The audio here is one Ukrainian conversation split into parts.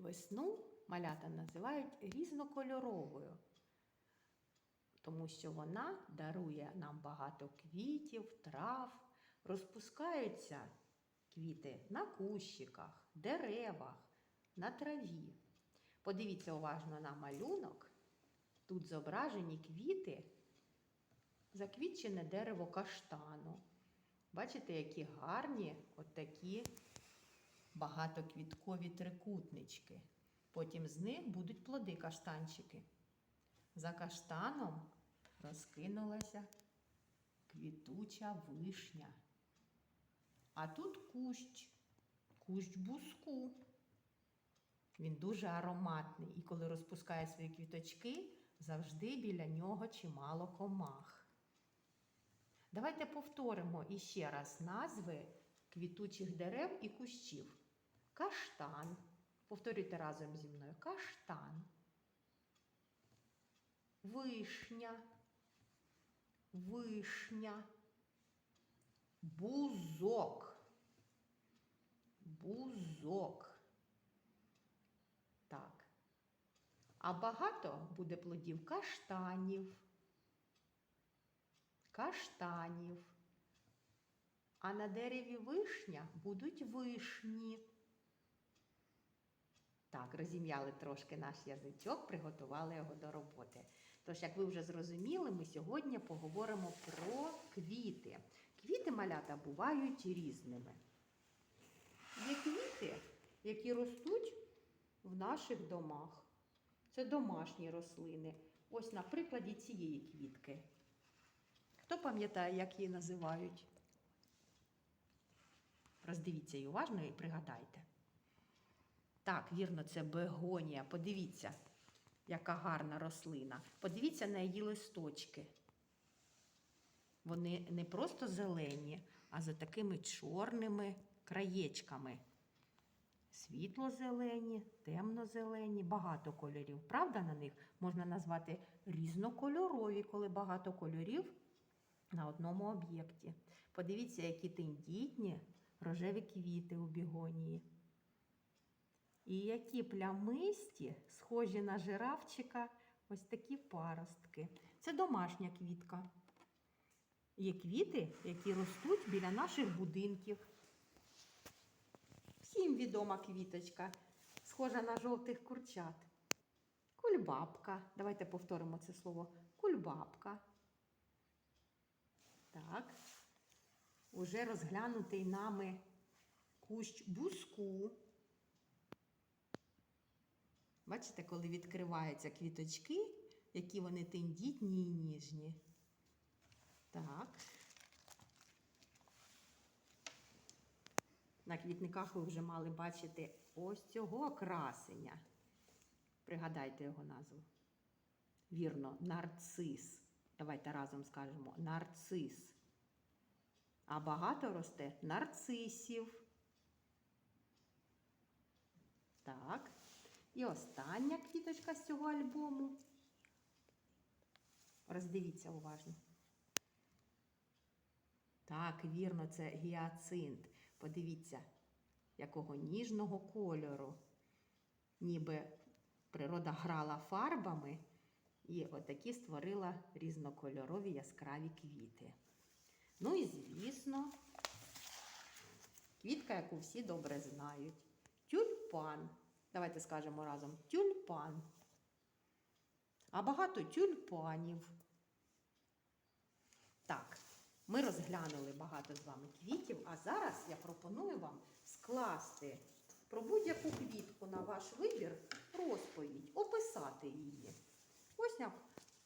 Весну малята називають різнокольоровою, тому що вона дарує нам багато квітів, трав, розпускаються квіти на кущиках, деревах, на траві. Подивіться уважно на малюнок. Тут зображені квіти, заквітчене дерево каштану. Бачите, які гарні от такі багатоквіткові трикутнички. Потім з них будуть плоди каштанчики. За каштаном розкинулася квітуча вишня. А тут кущ, кущ буску. Він дуже ароматний, і коли розпускає свої квіточки, завжди біля нього чимало комах. Давайте повторимо іще раз назви квітучих дерев і кущів. Каштан. Повторюйте разом зі мною. Каштан. Вишня. Вишня. Бузок. Бузок. Так. А багато буде плодів каштанів. Каштанів. А на дереві вишня будуть вишні. Так, розім'яли трошки наш язичок, приготували його до роботи. Тож, як ви вже зрозуміли, ми сьогодні поговоримо про квіти. Квіти малята бувають різними. Є квіти, які ростуть в наших домах. Це домашні рослини. Ось на прикладі цієї квітки. Хто пам'ятає, як її називають? Роздивіться її уважно і пригадайте. Так, вірно, це бегонія. Подивіться, яка гарна рослина. Подивіться на її листочки. Вони не просто зелені, а за такими чорними краєчками. Світло-зелені, темно-зелені, багато кольорів. Правда, на них можна назвати різнокольорові, коли багато кольорів на одному об'єкті. Подивіться, які тендітні рожеві квіти у бігонії. І які плямисті, схожі на жирафчика, ось такі паростки. Це домашня квітка. Є квіти, які ростуть біля наших будинків. Всім відома квіточка, схожа на жовтих курчат. Кульбабка. Давайте повторимо це слово. Кульбабка. Так. Уже розглянутий нами кущ буску. Бачите, коли відкриваються квіточки, які вони тендітні і ніжні. Так. На квітниках ви вже мали бачити ось цього красення. Пригадайте його назву. Вірно, нарцис. Давайте разом скажемо нарцис. А багато росте нарцисів. Так. І остання квіточка з цього альбому. Роздивіться уважно. Так, вірно, це гіацинт. Подивіться, якого ніжного кольору. Ніби природа грала фарбами і отакі створила різнокольорові яскраві квіти. Ну і, звісно, квітка, яку всі добре знають. Тюльпан. Давайте скажемо разом тюльпан. А багато тюльпанів. Так, ми розглянули багато з вами квітів, а зараз я пропоную вам скласти про будь-яку квітку на ваш вибір розповідь, описати її. Ось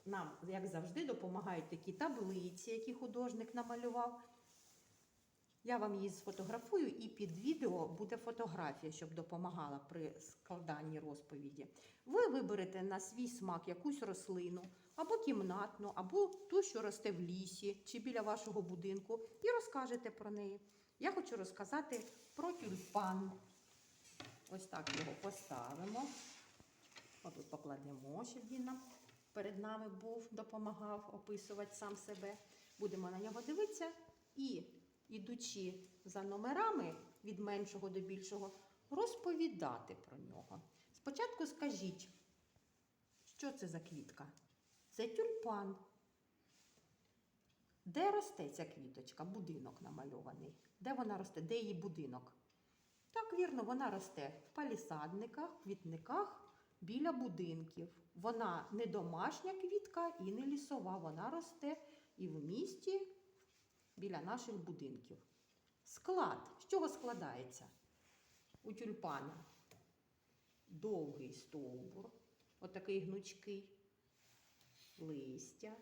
нам, як завжди, допомагають такі таблиці, які художник намалював. Я вам її сфотографую, і під відео буде фотографія, щоб допомагала при складанні розповіді. Ви виберете на свій смак якусь рослину, або кімнатну, або ту, що росте в лісі чи біля вашого будинку, і розкажете про неї. Я хочу розказати про тюльпан. Ось так його поставимо. Отут покладемо, щоб він нам перед нами був, допомагав описувати сам себе. Будемо на нього дивитися і ідучи за номерами від меншого до більшого, розповідати про нього. Спочатку скажіть, що це за квітка? Це тюльпан. Де росте ця квіточка? Будинок намальований. Де вона росте? Де її будинок? Так, вірно, вона росте в палісадниках, квітниках біля будинків. Вона не домашня квітка і не лісова. Вона росте і в місті біля наших будинків. Склад. З чого складається? У тюльпана довгий стовбур, отакий гнучкий, листя.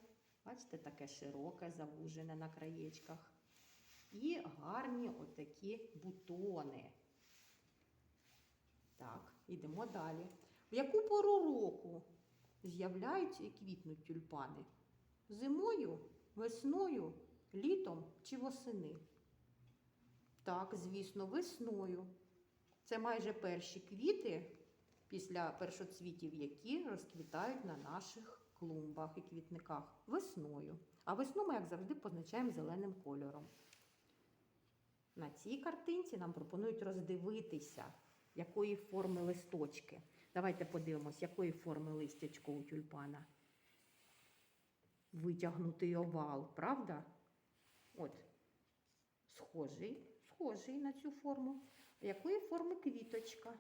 Бачите, таке широке, завужене на краєчках. І гарні отакі бутони. Так, йдемо далі. В яку пору року з'являються і квітнуть тюльпани? Зимою, весною, літом чи восени? Так, звісно, весною. Це майже перші квіти після першоцвітів, які розквітають на наших клумбах і квітниках весною. А весну ми, як завжди, позначаємо зеленим кольором. На цій картинці нам пропонують роздивитися, якої форми листочки. Давайте подивимось, якої форми листячко у тюльпана. Витягнутий овал, правда? От, схожий, схожий на цю форму. Якої форми квіточка?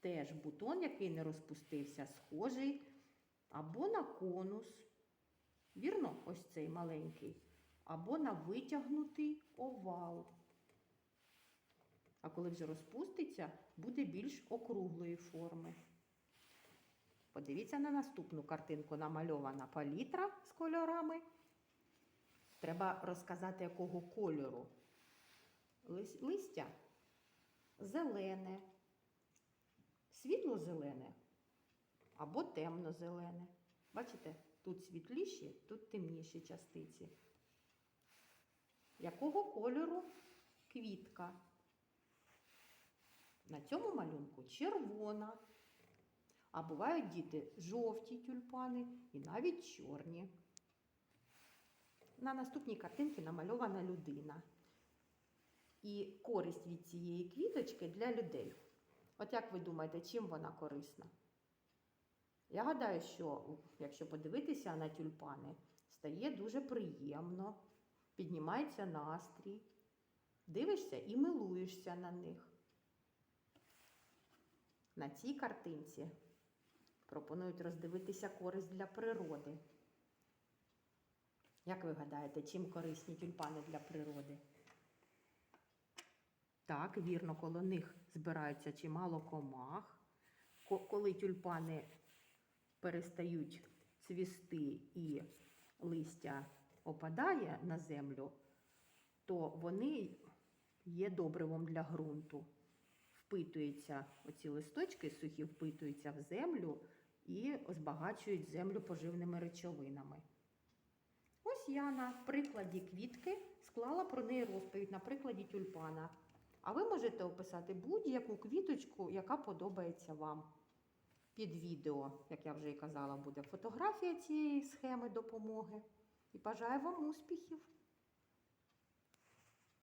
Теж бутон, який не розпустився, схожий або на конус. Вірно, ось цей маленький, або на витягнутий овал. А коли вже розпуститься, буде більш округлої форми. Подивіться на наступну картинку, намальована палітра з кольорами. Треба розказати, якого кольору. Листя зелене, світло-зелене або темно-зелене. Бачите, тут світліші, тут темніші частиці. Якого кольору квітка? На цьому малюнку червона. А бувають діти жовті тюльпани і навіть чорні. На наступній картинці намальована людина. І користь від цієї квіточки для людей. От як ви думаєте, чим вона корисна? Я гадаю, що якщо подивитися на тюльпани, стає дуже приємно, піднімається настрій, дивишся і милуєшся на них. На цій картинці пропонують роздивитися користь для природи. Як ви гадаєте, чим корисні тюльпани для природи? Так, вірно, коло них збирається чимало комах. Коли тюльпани перестають цвісти і листя опадає на землю, то вони є добривом для ґрунту. Впитуються оці листочки сухі, впитуються в землю і збагачують землю поживними речовинами. Ось я на прикладі квітки склала про неї розповідь на прикладі тюльпана. А ви можете описати будь-яку квіточку, яка подобається вам. Під відео, як я вже і казала, буде фотографія цієї схеми допомоги. І бажаю вам успіхів!